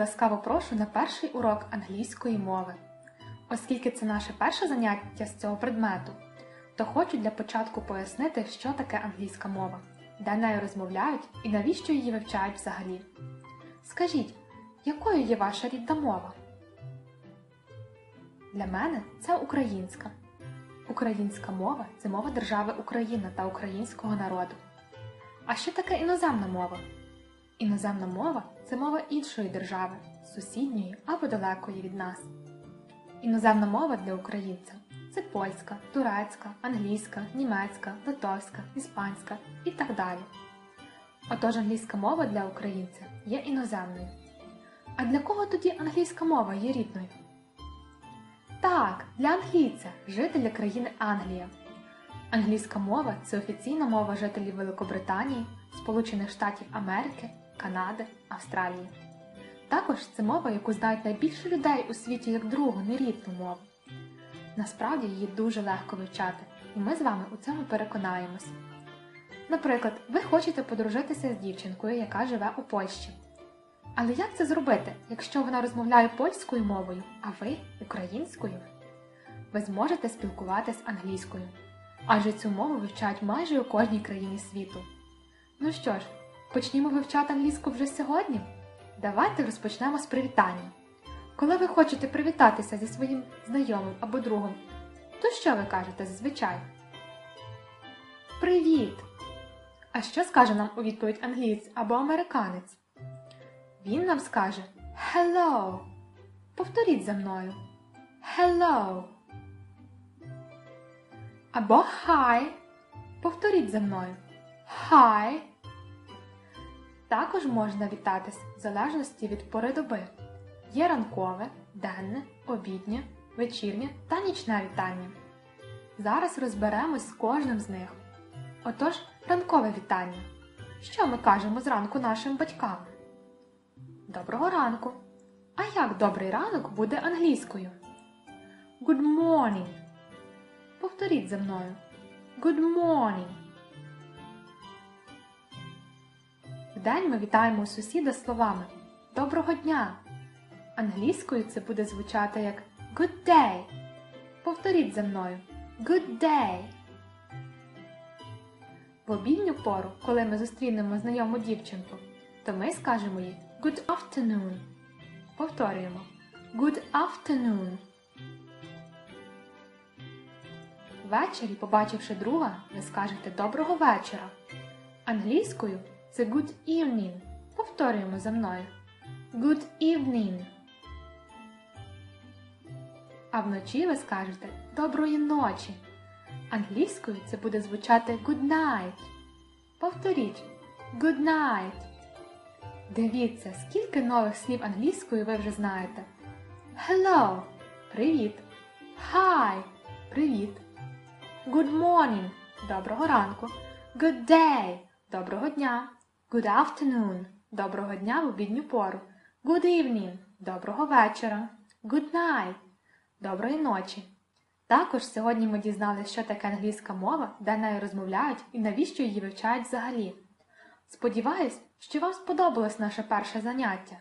ласкаво прошу на перший урок англійської мови. Оскільки це наше перше заняття з цього предмету, то хочу для початку пояснити, що таке англійська мова, де нею розмовляють і навіщо її вивчають взагалі. Скажіть, якою є ваша рідна мова? Для мене це українська. Українська мова це мова держави Україна та українського народу. А що таке іноземна мова? Іноземна мова це мова іншої держави, сусідньої або далекої від нас. Іноземна мова для українця це польська, турецька, англійська, німецька, литовська, іспанська і так далі. Отож англійська мова для українця є іноземною. А для кого тоді англійська мова є рідною? Так, для англійця, жителя країни Англія. Англійська мова це офіційна мова жителів Великобританії, Сполучених Штатів Америки, Канади, Австралії. Також це мова, яку знають найбільше людей у світі як другу нерідну мову. Насправді її дуже легко вивчати, і ми з вами у цьому переконаємось. Наприклад, ви хочете подружитися з дівчинкою, яка живе у Польщі. Але як це зробити, якщо вона розмовляє польською мовою, а ви українською? Ви зможете спілкуватись англійською, адже цю мову вивчають майже у кожній країні світу. Ну що ж, почнімо вивчати англійську вже сьогодні? Давайте розпочнемо з привітання. Коли ви хочете привітатися зі своїм знайомим або другом, то що ви кажете зазвичай? Привіт! А що скаже нам у відповідь англієць або американець? Він нам скаже Hello. Повторіть за мною. Hello. Або Hi. Повторіть за мною. Hi. Також можна вітатись в залежності від пори доби. Є ранкове, денне, обіднє, вечірнє та нічне вітання. Зараз розберемось з кожним з них. Отож, ранкове вітання. Що ми кажемо зранку нашим батькам? Доброго ранку. А як добрий ранок буде англійською? Good morning. Повторіть за мною. Good morning. Вдень ми вітаємо сусіда словами Доброго дня. Англійською це буде звучати як Good day. Повторіть за мною. Good day. В обідню пору, коли ми зустрінемо знайому дівчинку, то ми скажемо їй Good afternoon. Повторюємо. Good afternoon. Ввечері, побачивши друга, ви скажете Доброго вечора. Англійською це good evening. Повторюємо за мною. Good evening. А вночі ви скажете Доброї ночі. Англійською це буде звучати good night. Повторіть Good night. Дивіться, скільки нових слів англійською ви вже знаєте. Hello. Привіт. Hi. Привіт. Good morning. Доброго ранку. Good day. Доброго дня. Good afternoon. Доброго дня в обідню пору. Good evening. Доброго вечора. Good night. Доброї ночі. Також сьогодні ми дізналися, що таке англійська мова, де нею розмовляють і навіщо її вивчають взагалі. Сподіваюсь, що вам сподобалось наше перше заняття.